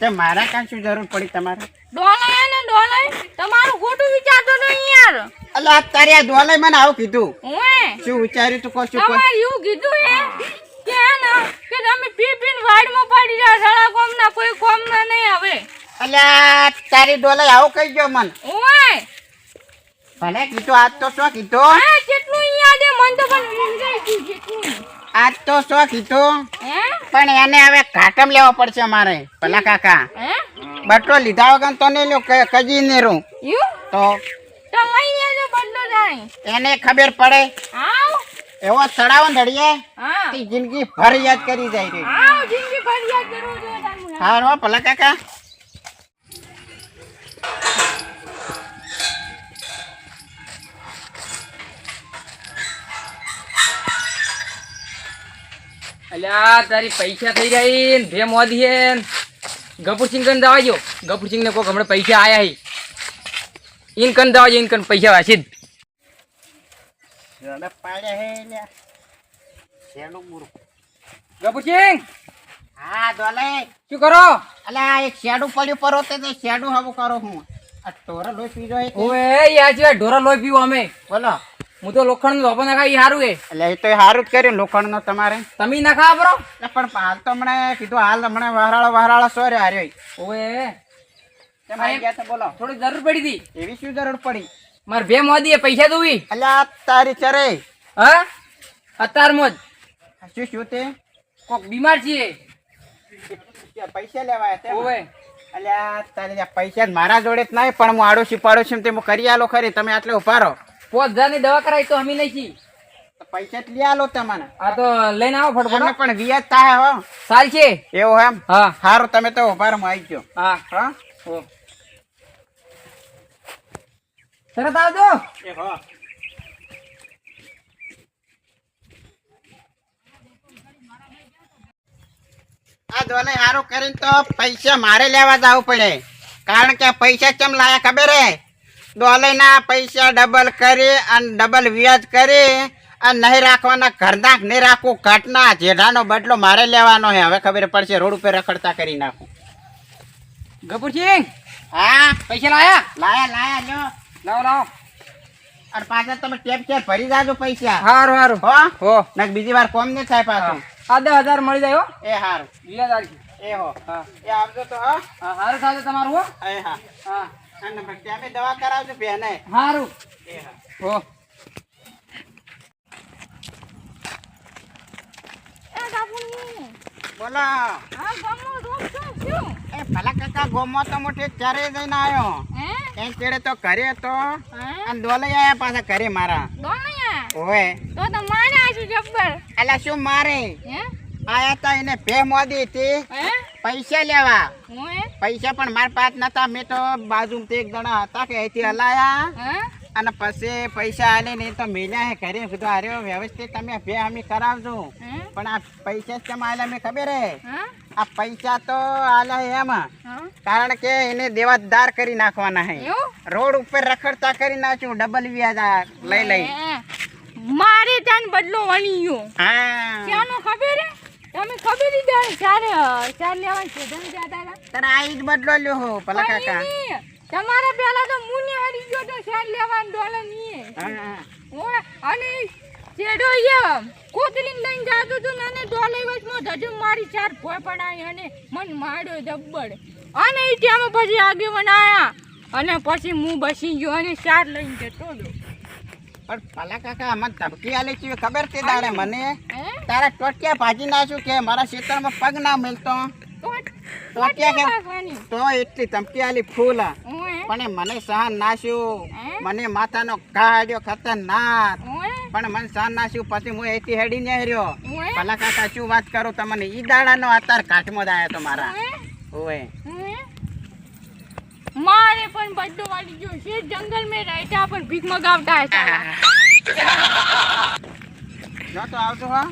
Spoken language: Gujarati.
તે મારા કાં શું જરૂર પડી તમારે? ડોલાય ને ડોલાય તમારું ખોટું વિચારતો તો યાર. અલા આ આ દોલાઈ મને આવું કીધું. હું શું વિચાર્યું તું કહો તમારે એવું કીધું હે કે ને કે તમે પી પીને વાડમાં પડી જાઓ સાડા કોમ ના કોઈ કોમ ના નહીં હવે. અલ્યા તારી ડોલાઈ આવું કહી ગયો મન. ઓય ભલે કીધું આજ તો શું કીધું? આ કેટલું યાદ હે મન તો પણ આજ તો શું કીધું? હે? પણ એને હવે કાટમ લેવો પડશે મારે ભલા કાકા. બટલો લીધા વગર તો નહીં લો કજી નહીં રહું. તો એને ખબર પડે. એવો ચડાવો ધડીએ જિંદગી ભર યાદ કરી જાય રે હો ભલા કાકા. અલ્યા તારી પૈસા થઈ રહી ભે મોદી હે ગપુરસિંહ કન દવા જો ગપુરસિંહ ને કોક હમણાં પૈસા આયા હી. ઇન કન દવા ઇન કન પૈસા વાસી ગપુરસિંહ! હા દોલે. શું કરો? અલ્યા એક શેડું પડ્યું પરો તે તે શેડું હવું કરો હું. આ ટોરો લોહી પીજો હે ઓએ યાર ઢોરા લોહી પીવું અમે. બોલો. હું તો લોખંડ નો નખાય ઈ હારું હે. એટલે એ તો સારું જ કર્યું લોખંડ નો તમારે. તમે નખા બરો. પણ હાલ તો હમણાં કીધું હાલ હમણાં વહરાળો વહરાળો સો રે હાર્યો ઓએ કેમ આવી ગયા તો બોલો. થોડી જરૂર પડી હતી એવી શું જરૂર પડી? માર ભે મોદી પૈસા દોવી. અલ્યા તારી ચરે. હા? અત્યાર મોજ શું શું તે? કોક બીમાર છીએ. પૈસા લેવાય તે ઓએ અલ્યા તારે પૈસા મારા જોડે જ નહીં પણ હું આડોશી પાડોશી તે હું કરી આલો ખરી. તમે આટલે ઊભા રહો. પોત હજાર દવા કરાવી તો અમે નહીં છી પૈસા લઈ આલો તમને આ તો લઈને આવો ફટફટ પણ વ્યાજ થાય હો. સાલ છે? એવો એમ? હા. સારું તમે તો ઉભારમાં આવી ગયો. હા. હા? તરત આવજો. એ હા. આ દોલે હારું કરીને તો પૈસા મારે લેવા જવું પડે. કારણ કે પૈસા કેમ લાયા ખબર હે? ડોલેના પૈસા ડબલ કરી અને ડબલ વ્યાજ કરી અને નહીં રાખવાના ઘરના નહીં રાખવું ઘટના જેઠાનો બદલો મારે લેવાનો હે હવે ખબર પડશે રોડ ઉપર રખડતા કરી નાખું. ગપુરસિંહ હા? પૈસા લાયા? લાયા લાયા લ્યો. લાવો લાવો. અને પાછા તમે ટેપ ટેપ ભરી જાજો પૈસા. હારું હારું. હો? હો. નક બીજી વાર કોમ નહીં થાય પાછું. આ દસ હજાર મળી જાય હો. એ હારું. વીસ હજાર એ હો. હા. એ આવજો તો હા. હારું થાય તમારું હો. એ હા. હા. અને પછી દવા કરાવજો બેને હો. બોલો. એ ભલા કાકા ગોમો તો મોટે ચારે જઈને આવ્યો. તો ઘરે અને આયા પાછા ઘરે મારા. ડોલાયા તો તો મારે આશું જબ્બર. અલા શું મારે? આયા તા એને ભે મોદી હતી. પૈસા લેવા. હે પૈસા પણ મારા પાસ નતા. મેં તો બાજુ એક જણા હતા કે અહીંથી હલાયા. અને પછી પૈસા આલે ને તો મેલ્યા હે ઘરે. કીધું અરે વ્યવસ્થિત તમે બે અમે કરાવજો. પણ આ પૈસા કેમ આલ્યા મેં ખબર હે? આ પૈસા તો આલ્યા હે એમાં. કારણ કે એને દેવાદાર કરી નાખવાના હે. રોડ ઉપર રખડતા કરી નાખ્યું ડબલ વ્યાજ લઈ લઈ. મારે ત્યાં બદલો વણી ગયો. હા. ક્યાંનો ખબર હે? તમે ખબર ઈ જાણે ચાર ચાર લેવા છે. તમે જાતા હતા તારે આ બદલો લ્યો હો પલા કાકા. તમારા પેલા તો મુને હરી ગયો તો ચાર લેવા ડોલરની હા. અને ચેડો એ કોતરીને લઈને જાતો તો નાને ડોલે વચમાં ધજુ મારી ચાર ભોય પડાય અને મન માડ્યો જબ્બડ અને ઈ ટાઈમ પછી આગે આયા. અને પછી હું બસી ગયો અને ચાર લઈને જતો રહ્યો. પણ પલા કાકા આમાં ધમકી આલે છે ખબર તે દાડે મને? હે? તારા ટોટિયા ભાજી નાખ્યું કે મારા ક્ષેત્રમાં પગ ના મળતો ટોટિયા તો એટલી ધમકી આલી ફૂલ. પણ મને સહન નાશ્યું મને માથાનો કાઢ્યો ખતરનાક. પણ મને સહન નાશ્યું પછી હું એથી હેડીને રહ્યો ભલા કાકા શું વાત કરું? તમને ઈ દાડાનો અત્યાર કાઠમો દાય તો મારા. ઓય? મારે પણ બધું વાળી ગયું છે. જંગલ મેં રાયતા પણ ભીખ મગાવતા હતા. આવજો હા.